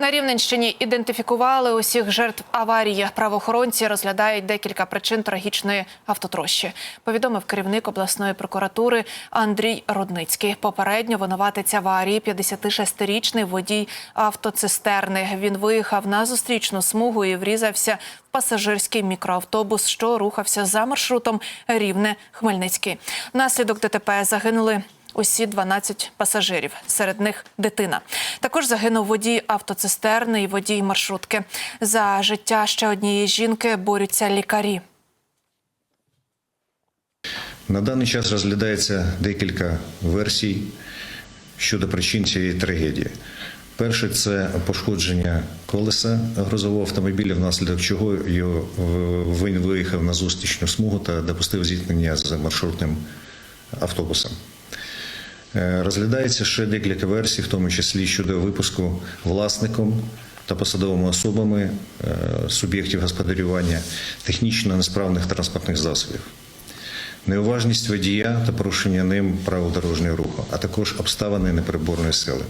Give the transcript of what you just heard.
На Рівненщині ідентифікували усіх жертв аварії. Правоохоронці розглядають декілька причин трагічної автотрощі. Повідомив керівник обласної прокуратури Андрій Рудницький. Попередньо винуватець аварії 56-річний водій автоцистерни. Він виїхав на зустрічну смугу і врізався в пасажирський мікроавтобус, що рухався за маршрутом Рівне-Хмельницький. Внаслідок ДТП загинули усі 12 пасажирів, серед них дитина. Також загинув водій автоцистерни і водій маршрутки. За життя ще однієї жінки борються лікарі. На даний час розглядається декілька версій щодо причин цієї трагедії. Перше це пошкодження колеса грузового автомобіля, внаслідок чого він виїхав на зустрічну смугу та допустив зіткнення з маршрутним автобусом. Е, Розглядається ще декілька версій, в тому числі щодо випуску власником та посадовими особами е, суб'єктів господарювання технічно несправних транспортних засобів неуважність водія та порушення ним правил дорожнього руху, а також обставини непереборної сили.